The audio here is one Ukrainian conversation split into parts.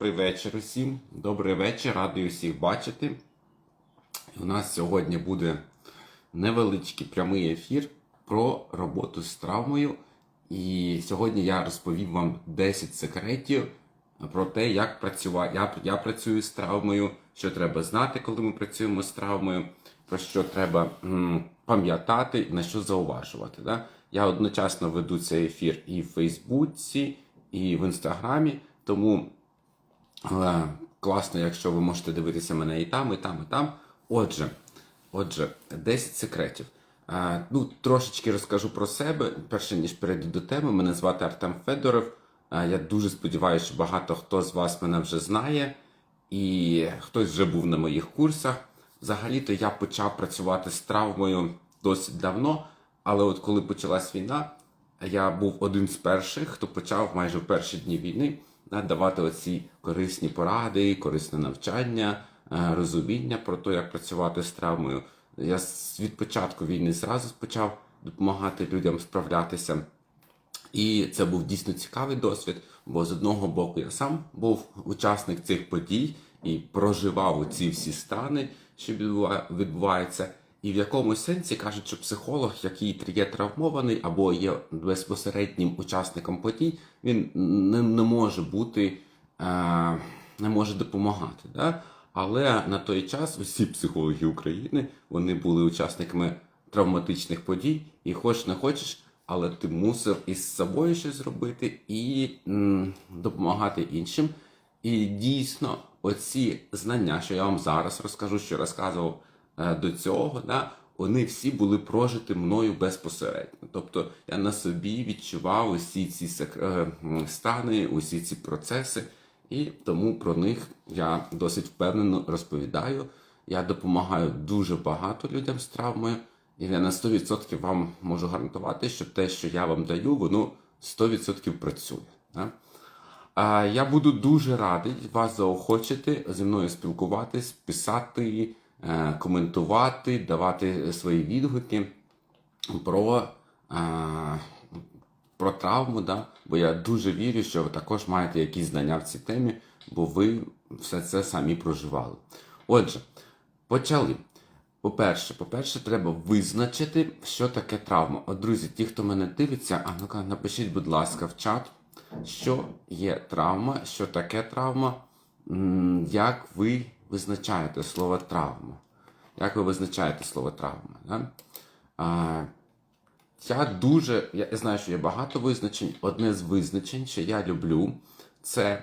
Добрий вечір усім. Добрий вечір, радий усіх бачити. У нас сьогодні буде невеличкий прямий ефір про роботу з травмою. І сьогодні я розповім вам 10 секретів про те, як працювати. Я, я працюю з травмою, що треба знати, коли ми працюємо з травмою, про що треба пам'ятати, на що зауважувати. Да? Я одночасно веду цей ефір і в Фейсбуці, і в Інстаграмі, тому. Але класно, якщо ви можете дивитися мене і там, і там, і там. Отже, отже, 10 секретів. А, ну, трошечки розкажу про себе, перше ніж перейду до теми. Мене звати Артем Федоров. А, я дуже сподіваюся, що багато хто з вас мене вже знає, і хтось вже був на моїх курсах. Взагалі-то я почав працювати з травмою досить давно, але от коли почалась війна, я був один з перших, хто почав майже в перші дні війни давати оці корисні поради, корисне навчання, е, розуміння про те, як працювати з травмою. Я від початку війни зразу почав допомагати людям справлятися. І це був дійсно цікавий досвід, бо з одного боку я сам був учасник цих подій і проживав ці всі стани, що відбува- відбуваються. І в якомусь сенсі кажуть, що психолог, який є травмований або є безпосереднім учасником подій, він не, не може бути, е, не може допомагати. Да? Але на той час усі психологи України вони були учасниками травматичних подій, і хоч не хочеш, але ти мусив із собою щось зробити і м, допомагати іншим. І дійсно, оці знання, що я вам зараз розкажу, що розказував до цього, да, вони всі були прожиті мною безпосередньо. Тобто я на собі відчував усі ці е, стани, усі ці процеси, і тому про них я досить впевнено розповідаю. Я допомагаю дуже багато людям з травмою, і я на 100% вам можу гарантувати, що те, що я вам даю, воно 100% працює. Да? Я буду дуже радий вас заохочити зі мною спілкуватись, писати, е, коментувати, давати свої відгуки про, е, про травму. Да? Бо я дуже вірю, що ви також маєте якісь знання в цій темі, бо ви все це самі проживали. Отже, почали. По-перше, по-перше, треба визначити, що таке травма. От, друзі, ті, хто мене дивиться, а ну-ка, напишіть, будь ласка, в чат, що є травма, що таке травма, як ви визначаєте слово травма. Як ви визначаєте слово травма? Да? А, я дуже, я знаю, що є багато визначень. Одне з визначень, що я люблю, це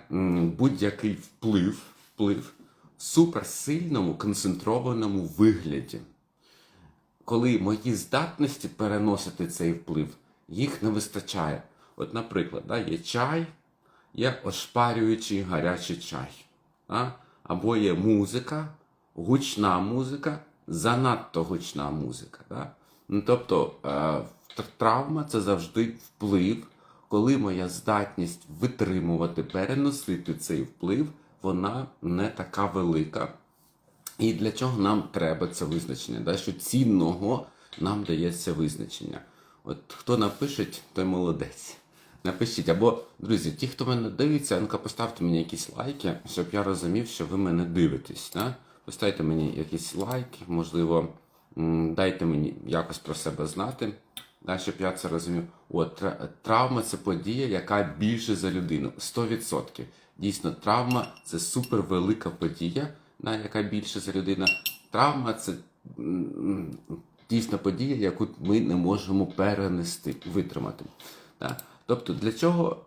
будь-який вплив, вплив в суперсильному концентрованому вигляді. Коли мої здатності переносити цей вплив, їх не вистачає. От, наприклад, да, є чай, є ошпарюючий гарячий чай. Да? Або є музика, гучна музика, занадто гучна музика. Да? Ну, тобто е, травма це завжди вплив, коли моя здатність витримувати, переносити цей вплив, вона не така велика. І для чого нам треба це визначення? Да? Що цінного нам дається визначення. От хто напише, той молодець. Напишіть, або, друзі, ті, хто мене дивиться, ну-ка поставте мені якісь лайки, щоб я розумів, що ви мене дивитесь. Да? Поставте мені якісь лайки, можливо, дайте мені якось про себе знати, да, щоб я це розумів. От, травма це подія, яка більше за людину. 100%. Дійсно, травма це супервелика подія, да, яка більше за людину. Травма це дійсно подія, яку ми не можемо перенести, витримати. Да? Тобто, для чого,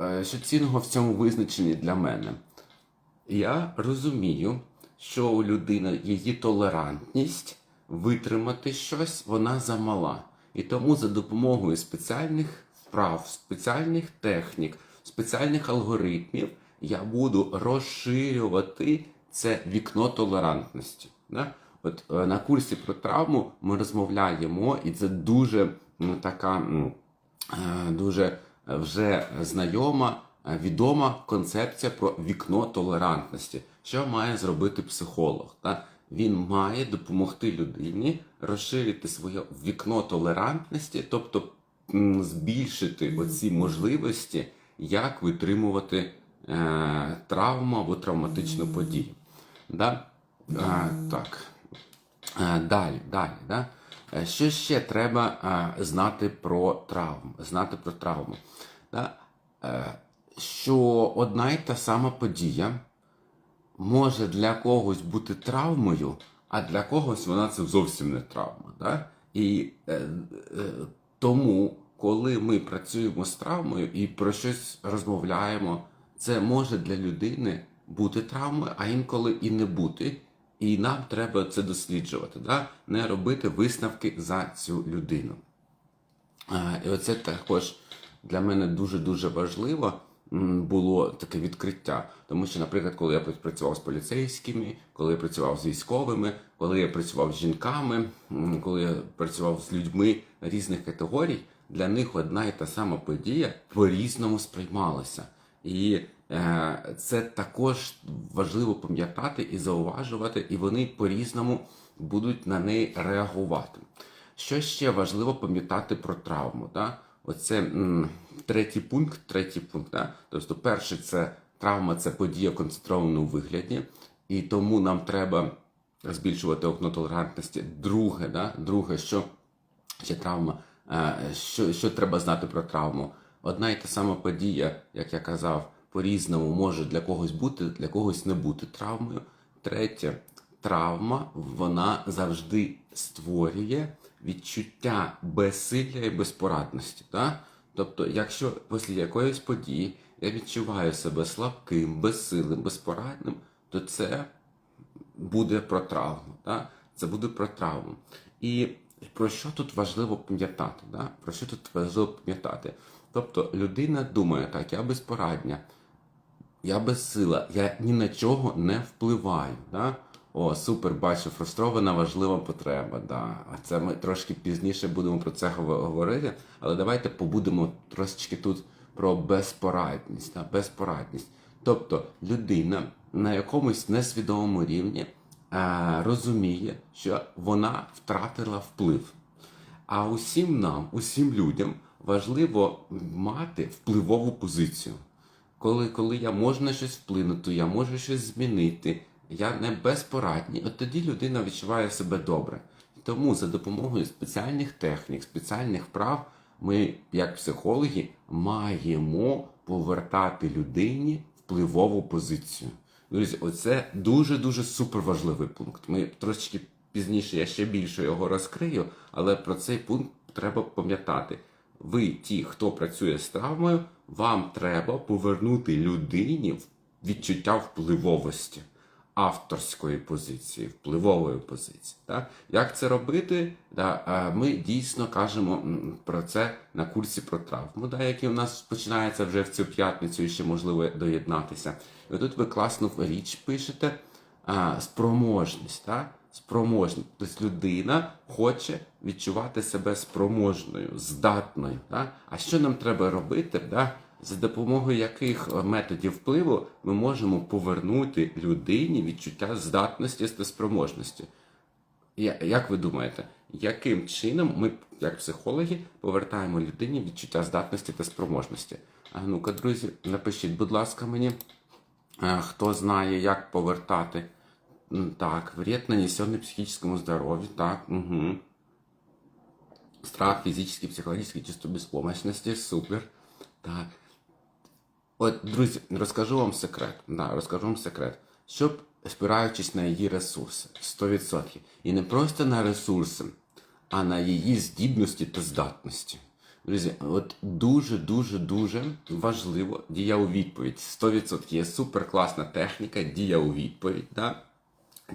е, що цінного в цьому визначенні для мене? Я розумію, що у людини її толерантність витримати щось, вона замала. І тому за допомогою спеціальних вправ, спеціальних технік, спеціальних алгоритмів я буду розширювати це вікно толерантності. Да? От е, на курсі про травму ми розмовляємо, і це дуже м, така е, дуже вже знайома, е, відома концепція про вікно толерантності. Що має зробити психолог? Та? Він має допомогти людині розширити своє вікно толерантності, тобто збільшити оці можливості, як витримувати е, травму або травматичну подію. Да? Е, так. Е, Далі, далі. Да? Е, Що ще треба е, знати про травму? Знати про травму. Що одна й та сама подія може для когось бути травмою, а для когось вона це зовсім не травма. Да? І е, тому, коли ми працюємо з травмою і про щось розмовляємо, це може для людини бути травмою, а інколи і не бути. І нам треба це досліджувати, да? не робити висновки за цю людину. І оце також для мене дуже-дуже важливо було таке відкриття. Тому що, наприклад, коли я працював з поліцейськими, коли я працював з військовими, коли я працював з жінками, коли я працював з людьми різних категорій, для них одна і та сама подія по-різному сприймалася. І це також важливо пам'ятати і зауважувати, і вони по-різному будуть на неї реагувати. Що ще важливо пам'ятати про травму? Да? Оце м, третій пункт. Третій пункт. Да? Тобто, перший це травма це подія в концентрованому вигляді, і тому нам треба збільшувати окно толерантності. Друге, да? Друге, що ще травма, е, що, що треба знати про травму? Одна і та сама подія, як я казав, по-різному може для когось бути, для когось не бути травмою. Третє, травма вона завжди створює відчуття безсилля і безпорадності. Так? Тобто, якщо після якоїсь події я відчуваю себе слабким, безсилим, безпорадним, то це буде про травму. Да? Це буде про травму. І про що тут важливо пам'ятати? Да? Про що тут важливо пам'ятати? Тобто людина думає, так, я безпорадня, я безсила, я ні на чого не впливаю. Да? О, супер, бачу, фрустрована важлива потреба. Да. А це ми трошки пізніше будемо про це говорити. Але давайте побудемо трошечки тут про безпорадність. Да? Безпорадність. Тобто людина на якомусь несвідомому рівні е, розуміє, що вона втратила вплив. А усім нам, усім людям важливо мати впливову позицію. Коли, коли я можу на щось вплинути, я можу щось змінити, я не безпорадний, от тоді людина відчуває себе добре. Тому за допомогою спеціальних технік, спеціальних вправ, ми, як психологи, маємо повертати людині впливову позицію. Друзі, оце дуже-дуже суперважливий пункт. Ми трошечки пізніше я ще більше його розкрию, але про цей пункт треба пам'ятати. Ви, ті, хто працює з травмою, вам треба повернути людині відчуття впливовості, авторської позиції, впливової позиції. Так? Як це робити? Да, Ми дійсно кажемо про це на курсі про травму, да, який у нас починається вже в цю п'ятницю і ще можливо доєднатися. І тут ви класну річ пишете спроможність. Так? Спроможність. Тобто людина хоче відчувати себе спроможною, здатною. Да? А що нам треба робити? Да? За допомогою яких е, методів впливу ми можемо повернути людині відчуття здатності та спроможності? Як ви думаєте, яким чином ми, як психологи, повертаємо людині відчуття здатності та спроможності? А ну-ка, друзі, напишіть, будь ласка, мені, е, хто знає, як повертати. Так, вред, нанесенный психическому здоровью, так, угу. Страх, физический, психологический, чувство беспомощности, супер. Так. От, друзі, розкажу вам секрет. Да, розкажу вам секрет. Щоб спираючись на її ресурси, 100%. І не просто на ресурси, а на її здібності та здатності. Друзі, от дуже, дуже, важливо дія у відповідь. 100% є супер класна техніка, дія у відповідь. Да?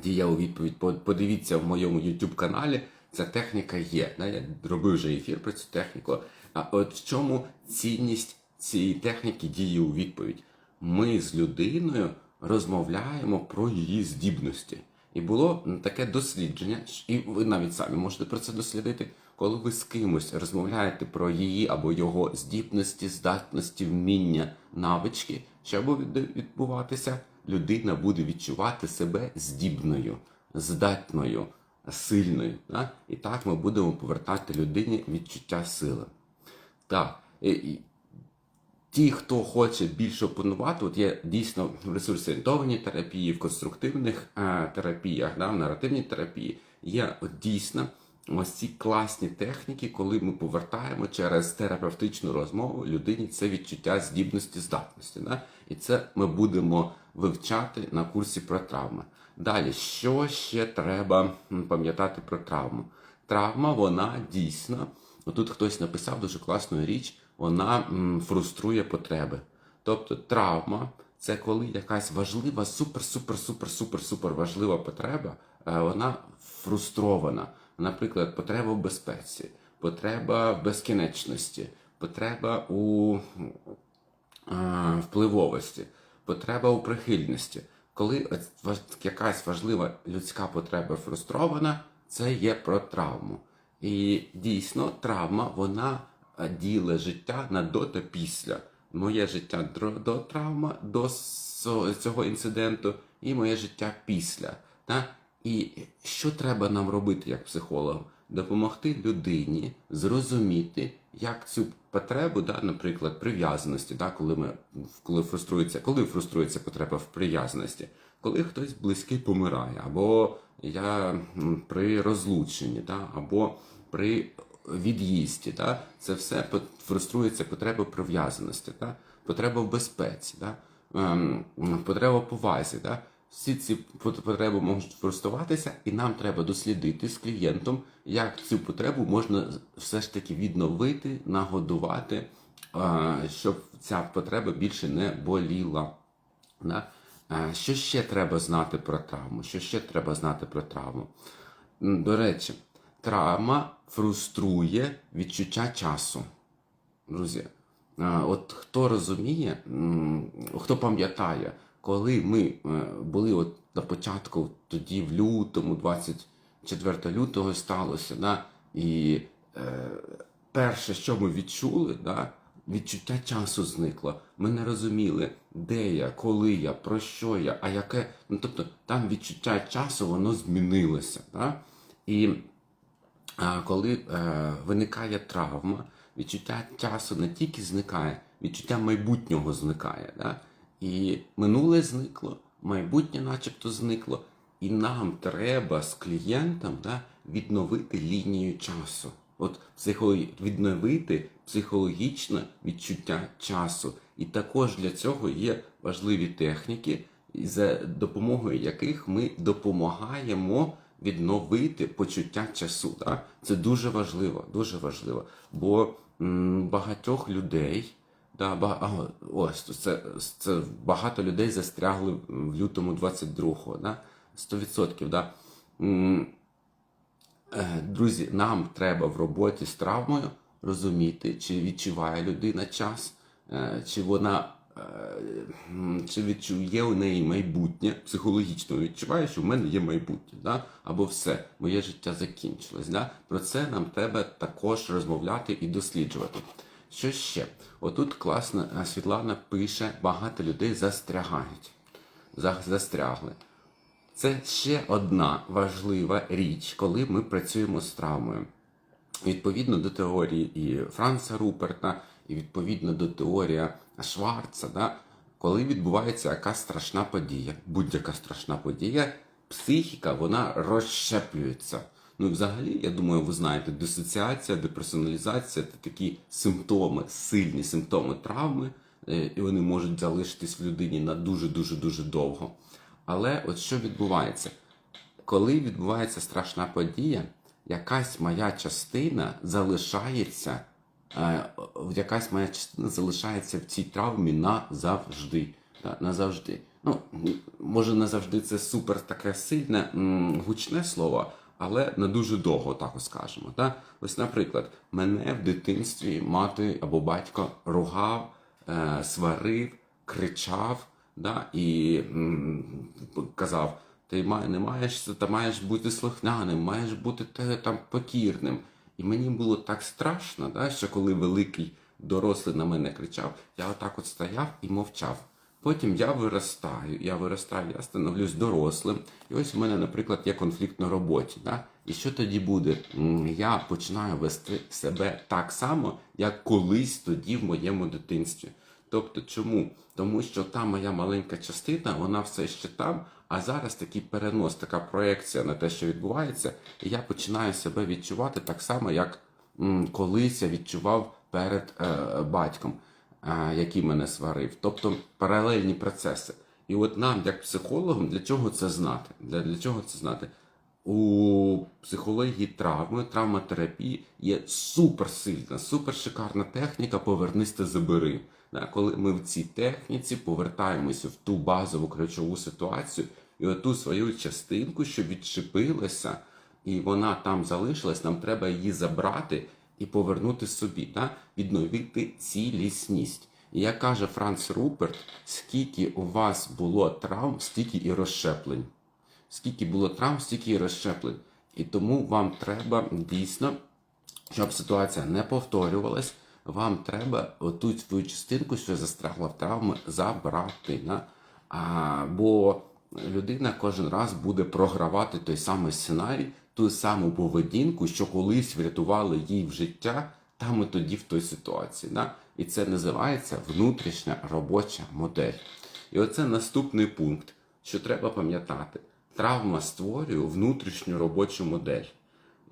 Дія у відповідь. По- Подивіться в моєму YouTube каналі. Ця техніка є. Я робив вже ефір про цю техніку. А от в чому цінність цієї техніки дії у відповідь? Ми з людиною розмовляємо про її здібності. І було таке дослідження, і ви навіть самі можете про це дослідити, коли ви з кимось розмовляєте про її або його здібності, здатності, вміння, навички, що буде відбуватися? Людина буде відчувати себе здібною, здатною, сильною. Да? І так ми будемо повертати людині відчуття сили. Так. ті, хто хоче більше опанувати, от є дійсно в ресурсоорієнтованій терапії, в конструктивних е, терапіях, да, в наративній терапії, є от дійсно ось ці класні техніки, коли ми повертаємо через терапевтичну розмову людині це відчуття здібності, здатності. Да? І це ми будемо вивчати на курсі про травми. Далі, що ще треба пам'ятати про травму? Травма, вона дійсно, тут хтось написав дуже класну річ, вона фруструє потреби. Тобто травма це коли якась важлива, супер, супер, супер, супер, супер важлива потреба, е, вона фрустрована. Наприклад, потреба в безпеці, потреба в безкінечності, потреба у впливовості, потреба у прихильності. Коли якась важлива людська потреба фрустрована, це є про травму. І дійсно травма вона е, ділить життя на до та після. Моє життя до травма, до цього інциденту, і моє життя після. І що треба нам робити як психологам? Допомогти людині зрозуміти, як цю потребу, да, наприклад, прив'язаності, да, коли ми коли фруструється, коли фруструється потреба в прив'язаності, коли хтось близький помирає, або я при розлученні, да, або при від'їзді, да, це все фруструється потреба прив'язаності, да, потреба в безпеці, да, ем, потреба повазі. Да. Всі ці потреби можуть фруструватися, і нам треба дослідити з клієнтом, як цю потребу можна все ж таки відновити, нагодувати, щоб ця потреба більше не боліла. Що ще треба знати про травму? Що ще треба знати про травму? До речі, травма фруструє відчуття часу. Друзі, от хто розуміє, хто пам'ятає, коли ми е, були от на початку, тоді в лютому, 24 лютого сталося, да, і е, перше, що ми відчули, да, відчуття часу зникло. Ми не розуміли, де я, коли я, про що я, а яке. Ну, тобто там відчуття часу воно змінилося. Да? І а коли е, виникає травма, відчуття часу не тільки зникає, відчуття майбутнього зникає. Да? І минуле зникло, майбутнє начебто зникло. І нам треба з клієнтом да, відновити лінію часу. От психо... відновити психологічне відчуття часу. І також для цього є важливі техніки, за допомогою яких ми допомагаємо відновити почуття часу. Да? Це дуже важливо, дуже важливо. Бо м, багатьох людей, да, ба, а, ось це, це багато людей застрягли в лютому 22-го, да? 100%. Да? Е, Друзі, нам треба в роботі з травмою розуміти, чи відчуває людина час, е, чи вона е, чи відчує у неї майбутнє, психологічно відчуває, що в мене є майбутнє, да? або все, моє життя закінчилось. Да? Про це нам треба також розмовляти і досліджувати. Що ще? Отут класно е, Світлана пише, багато людей застрягають. Застрягли. Це ще одна важлива річ, коли ми працюємо з травмою. Відповідно до теорії і Франца Руперта, і відповідно до теорії Шварца, да, коли відбувається якась страшна подія, будь-яка страшна подія, психіка вона розщеплюється. Ну, і взагалі, я думаю, ви знаєте, дисоціація, деперсоналізація це такі симптоми, сильні симптоми травми, е, і вони можуть залишитись в людині на дуже дуже дуже довго. Але от що відбувається? Коли відбувається страшна подія, якась моя частина залишається, е, якась моя частина залишається в цій травмі назавжди. Назавжди. Ну, може, назавжди це супер таке сильне, гучне слово, але не дуже довго, так скажемо. Да? Ось, наприклад, мене в дитинстві мати або батько ругав, е, сварив, кричав да, і м, казав: ти має, не маєш, ти маєш бути слухняним, маєш бути те, там покірним. І мені було так страшно, да, що коли великий дорослий на мене кричав, я отак от стояв і мовчав. Потім я виростаю, я виростаю, я становлюсь дорослим. І ось у мене, наприклад, є конфлікт на роботі. Да? І що тоді буде? Я починаю вести себе так само, як колись тоді в моєму дитинстві. Тобто, чому? Тому що та моя маленька частина, вона все ще там, а зараз такий перенос, така проекція на те, що відбувається, і я починаю себе відчувати так само, як колись я відчував перед е, батьком, який мене сварив. Тобто паралельні процеси. І от нам, як психологам, для чого це знати? Для, для чого це знати? У психології травми, травматерапії є суперсильна, супершикарна техніка Повернись та забери. Коли ми в цій техніці повертаємося в ту базову ключову ситуацію і оту свою частинку, що відчепилася, і вона там залишилась, нам треба її забрати і повернути собі, да? відновити цілісність. І як каже Франц Руперт, скільки у вас було травм, стільки і розщеплень. Скільки було травм, стільки і розщеплень. І тому вам треба дійсно, щоб ситуація не повторювалась, вам треба оту свою частинку, що застрягла в травми, забрати. Да? А, бо людина кожен раз буде програвати той самий сценарій, ту саму поведінку, що колись врятували їй в життя, там і тоді в той ситуації. Да? І це називається внутрішня робоча модель. І оце наступний пункт, що треба пам'ятати. Травма створює внутрішню робочу модель.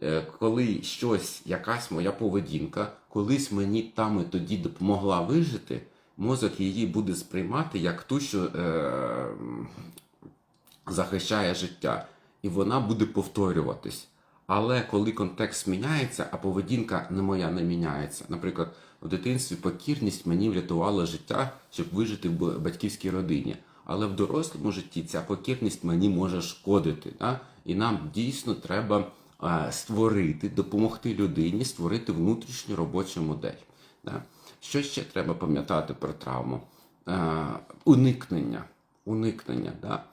Е, Коли щось, якась моя поведінка, колись мені там і тоді допомогла вижити, мозок її буде сприймати як ту, що е, захищає життя, і вона буде повторюватись. Але коли контекст міняється, а поведінка не моя не міняється. Наприклад, в дитинстві покірність мені врятувала життя, щоб вижити в батьківській родині. Але в дорослому житті ця покірність мені може шкодити. Да? І нам дійсно треба е, створити, допомогти людині створити внутрішню робочу модель. Да? Що ще треба пам'ятати про травму? Е, уникнення. Уникнення. Да?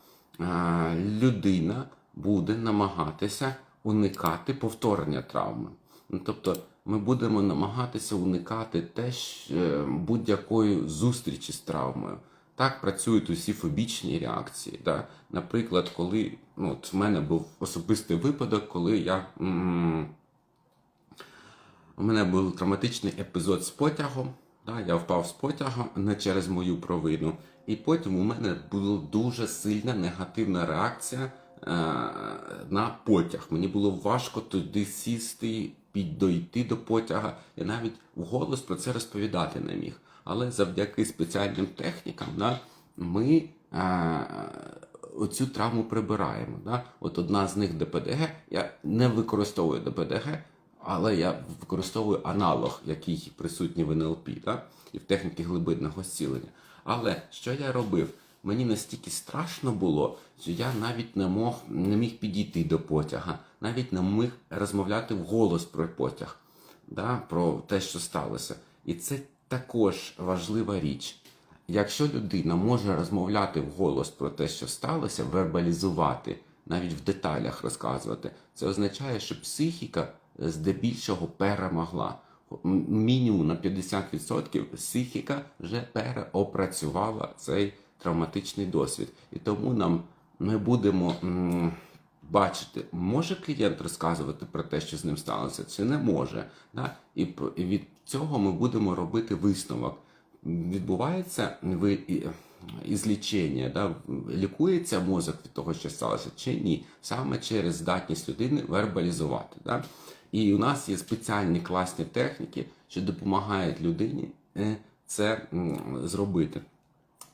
Е, людина буде намагатися уникати повторення травми. Ну, тобто ми будемо намагатися уникати теж е, будь-якої зустрічі з травмою. Так працюють усі фобічні реакції. Да? Наприклад, коли ну, от в мене був особистий випадок, коли я. м, у мене був травматичний епізод з потягом. Да, я впав з потяга не через мою провину. І потім у мене була дуже сильна негативна реакція на потяг. Мені було важко туди сісти, піддойти до потяга. Я навіть вголос про це розповідати не міг. Але завдяки спеціальним технікам да, ми е, оцю травму прибираємо. Да? От одна з них ДПДГ. Я не використовую ДПДГ, але я використовую аналог, який присутній в НЛП да? і в техніці глибинного зцілення. Але що я робив? Мені настільки страшно було, що я навіть не мог не міг підійти до потяга, навіть не міг розмовляти вголос про потяг, да? про те, що сталося. І це також важлива річ. Якщо людина може розмовляти вголос про те, що сталося, вербалізувати, навіть в деталях розказувати, це означає, що психіка здебільшого перемогла. Мінімум на 50% психіка вже переопрацювала цей травматичний досвід. І тому нам ми будемо м, бачити, може клієнт розказувати про те, що з ним сталося, чи не може. Да? І, від цього ми будемо робити висновок. Відбувається ви ізлічення, да? лікується мозок від того, що сталося, чи ні, саме через здатність людини вербалізувати. Да? І у нас є спеціальні класні техніки, що допомагають людині е, це зробити.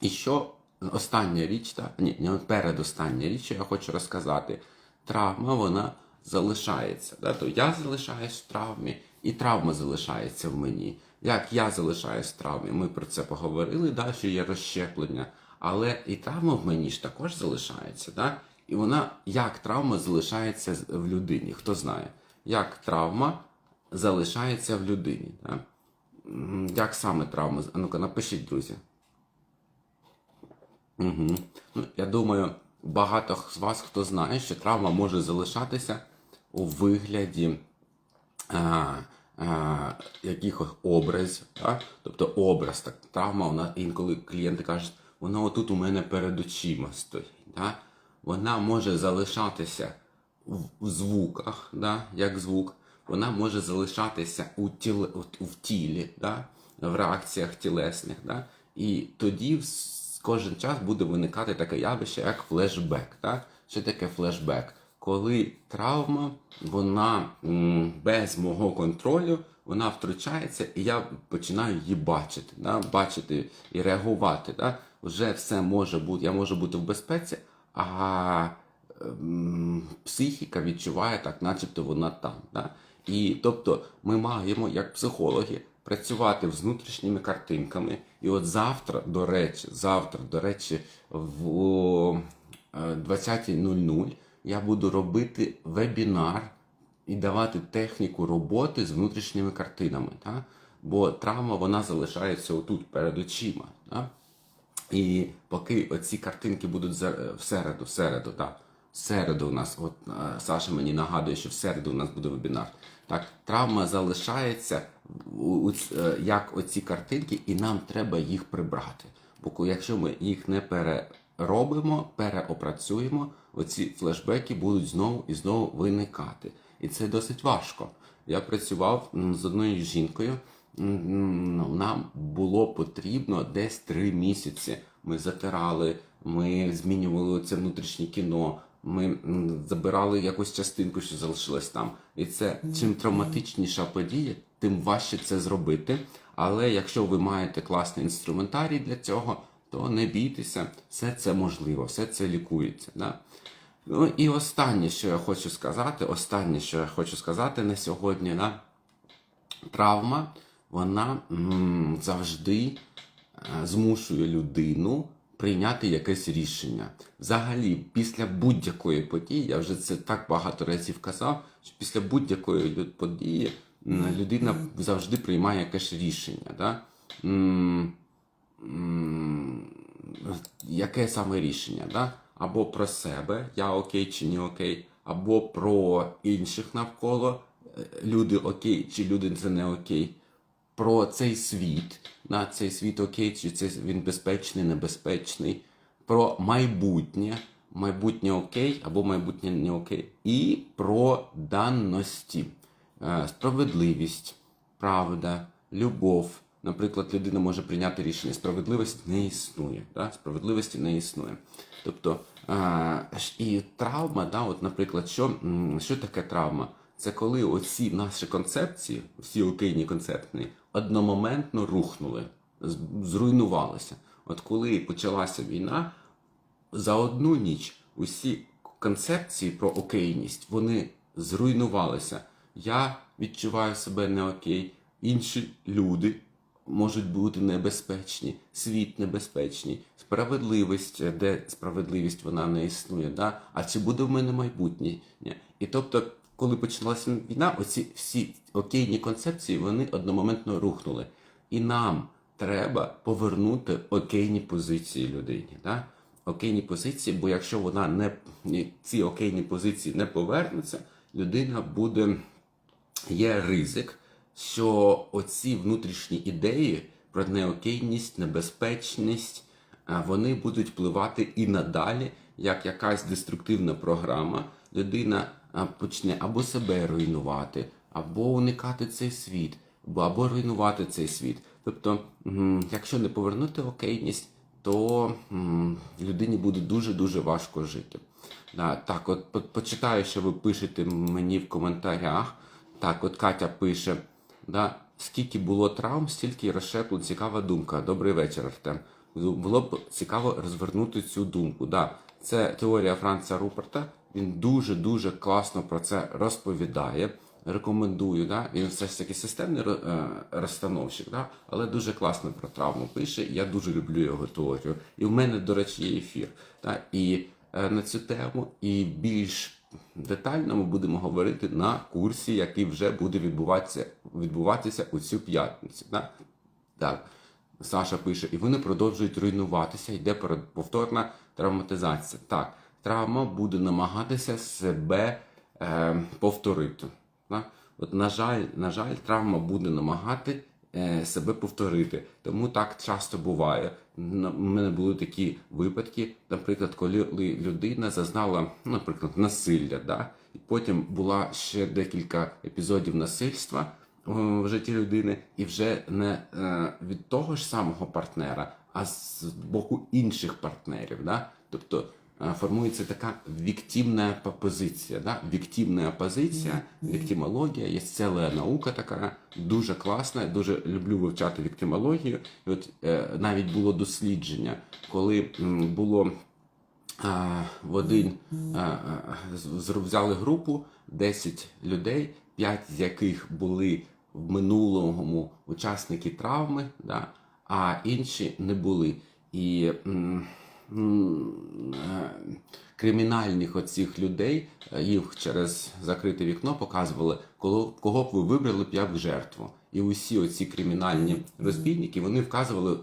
І що остання річ, та ні, не передостання річ, що я хочу розказати. Травма вона залишається. Да? То я залишаюсь в травмі, і травма залишається в мені. Як я залишаюсь в травмі, ми про це поговорили, да, що є розщеплення. Але і травма в мені ж також залишається. Да? І вона, як травма залишається в людині, хто знає, як травма залишається в людині. Да? Як саме травма? Ну-ка, напишіть, друзі. Угу. Ну, я думаю, багато з вас хто знає, що травма може залишатися у вигляді а, а, якихось образів. Да? Тобто образ, так, травма, вона інколи клієнти кажуть, вона отут у мене перед очима стоїть. Да? Вона може залишатися в, звуках, да? як звук, вона може залишатися у, тіле, у, в тілі, да? в реакціях тілесних. Да? І тоді кожен час буде виникати таке явище, як флешбек. Так? Що таке флешбек? Коли травма, вона без мого контролю, вона втручається, і я починаю її бачити, да? бачити і реагувати. Да? Вже все може бути, я можу бути в безпеці, а ем, психіка відчуває так, начебто вона там. Да? І тобто ми маємо, як психологи, працювати з внутрішніми картинками. І от завтра, до речі, завтра, до речі, в о, е, 20.00 я буду робити вебінар і давати техніку роботи з внутрішніми картинами. Так? Бо травма вона залишається отут перед очима. Так? І поки оці картинки будуть е, в середу, в середу, так. В середу у нас, от е, Саша мені нагадує, що в середу у нас буде вебінар. Так, травма залишається як оці картинки, і нам треба їх прибрати. Бо якщо ми їх не переробимо, переопрацюємо, оці флешбеки будуть знову і знову виникати. І це досить важко. Я працював з одною жінкою. ну, Нам було потрібно десь три місяці. Ми затирали, ми змінювали це внутрішнє кіно. Ми забирали якусь частинку, що залишилась там. І це чим травматичніша подія, тим важче це зробити. Але якщо ви маєте класний інструментарій для цього, то не бійтеся, все це можливо, все це лікується. Да? Ну і останнє, що я хочу сказати, останнє, що я хочу сказати на сьогодні, да? травма, вона м, завжди е, змушує людину прийняти якесь рішення. Взагалі, після будь-якої події, я вже це так багато разів казав, що після будь-якої події людина завжди приймає якесь рішення. Да? Яке саме рішення? Да? Або про себе, я окей чи не окей, або про інших навколо, е, люди окей чи люди це не окей, про цей світ, на цей світ окей, чи це він безпечний, небезпечний, про майбутнє, майбутнє окей або майбутнє не окей, і про даності, Е, справедливість, правда, любов. Наприклад, людина може прийняти рішення, справедливість не існує. Да? Справедливості не існує. Тобто, е, і травма, да, от, наприклад, що, що таке травма? Це коли оці наші концепції, всі окейні концептні, одномоментно рухнули, зруйнувалися. От коли почалася війна, за одну ніч усі концепції про окейність вони зруйнувалися. Я відчуваю себе не окей, інші люди можуть бути небезпечні, світ небезпечний, справедливість, де справедливість вона не існує. Да? А чи буде в мене майбутнє? І тобто, коли почалася війна, оці всі окейні концепції вони одномоментно рухнули. І нам треба повернути окейні позиції людині. Да? Окейні позиції, бо якщо вона не ці окейні позиції не повернуться, людина буде є ризик, що оці внутрішні ідеї про неокейність, небезпечність, вони будуть впливати і надалі, як якась деструктивна програма. Людина почне або себе руйнувати, або уникати цей світ, або, руйнувати цей світ. Тобто, якщо не повернути окейність, то людині буде дуже-дуже важко жити. Так, от почитаю, що ви пишете мені в коментарях. Так, от Катя пише, да, скільки було травм, стільки розшеплень. Цікава думка. Добрий вечір, Артем. Було б цікаво розвернути цю думку. Да, це теорія Франца Руперта. Він дуже-дуже класно про це розповідає. Рекомендую, да? він все ж таки системний е, розстановщик, да? але дуже класно про травму пише. Я дуже люблю його теорію. І в мене, до речі, є ефір. Да? І е, на цю тему і більш детально ми будемо говорити на курсі, який вже буде відбуватися, відбуватися у цю п'ятницю. Да? Так. Саша пише, і вони продовжують руйнуватися, йде повторна травматизація. Так, травма буде намагатися себе е, повторити. Так? От, на жаль, на жаль, травма буде намагати е, себе повторити. Тому так часто буває. У мене були такі випадки, наприклад, коли людина зазнала, наприклад, насилля, да? і потім була ще декілька епізодів насильства в житті людини, і вже не е, від того ж самого партнера, а з боку інших партнерів. Да? Тобто е, формується така віктивна позиція. Да? Віктивна позиція, віктимологія, є ціла наука така, дуже класна. Я дуже люблю вивчати віктимологію. І от е, навіть було дослідження, коли м, було в один взяли групу 10 людей, 5 з яких були в минулому учасники травми, да, а інші не були. І е, кримінальних оцих людей е, їх через закрите вікно показували, кого, кого б ви вибрали б як жертву. І усі оці кримінальні розбійники вони вказували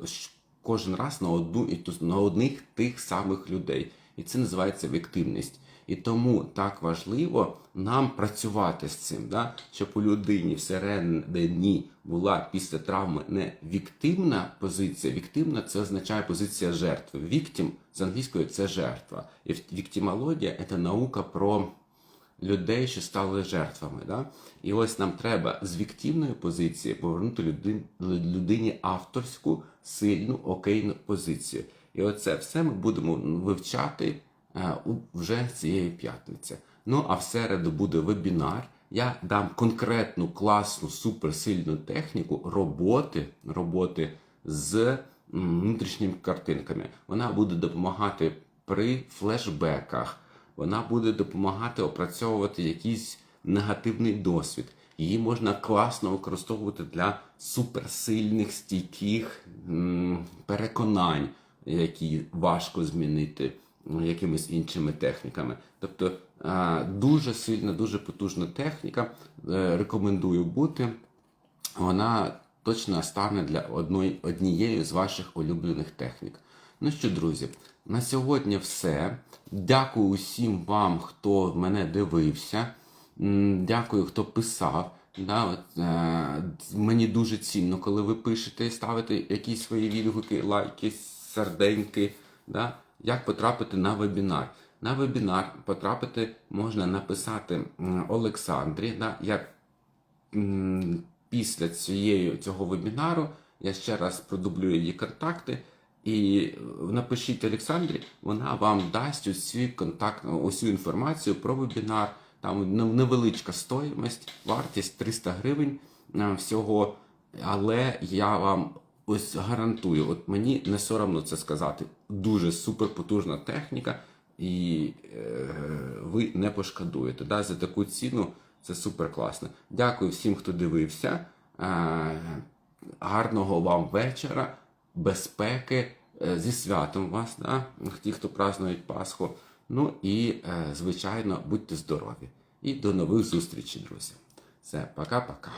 кожен раз на одну і ту на одних тих самих людей. І це називається віктивність. І тому так важливо нам працювати з цим, да? щоб у людині всередині була після травми не віктивна позиція. Віктивна це означає позиція жертви. Віктім з англійської це жертва. І віктимологія це наука про людей, що стали жертвами. Да? І ось нам треба з віктивної позиції повернути людині, авторську, сильну, окейну позицію. І оце все ми будемо вивчати вже цієї п'ятниці. Ну а в середу буде вебінар. Я дам конкретну класну суперсильну техніку роботи, роботи з внутрішніми картинками. Вона буде допомагати при флешбеках. Вона буде допомагати опрацьовувати якийсь негативний досвід. Її можна класно використовувати для суперсильних, стійких переконань, які важко змінити якимись іншими техніками. Тобто дуже сильна, дуже потужна техніка. Е, Рекомендую бути. Вона точно стане для одної, однією з ваших улюблених технік. Ну що, друзі, на сьогодні все. Дякую усім вам, хто мене дивився. Дякую, хто писав. Да, от, е, мені дуже цінно, коли ви пишете ставите якісь свої відгуки, лайки, серденьки. Да? Як потрапити на вебінар? На вебінар потрапити можна написати Олександрі. Да? Я після цієї, цього вебінару я ще раз продублюю її контакти. І напишіть Олександрі, вона вам дасть усі контакт, усю інформацію про вебінар. Там невеличка стоїмость, вартість 300 гривень е, всього. Але я вам ось гарантую, от мені не соромно це сказати. Дуже суперпотужна техніка, і е, ви не пошкодуєте. Да? За таку ціну це супер класно. Дякую всім, хто дивився. Е, гарного вам вечора, безпеки, е, зі святом вас, да? ті, хто празднують Пасху. Ну і, е, звичайно, будьте здорові. І до нових зустрічей, друзі. Все, пока-пока.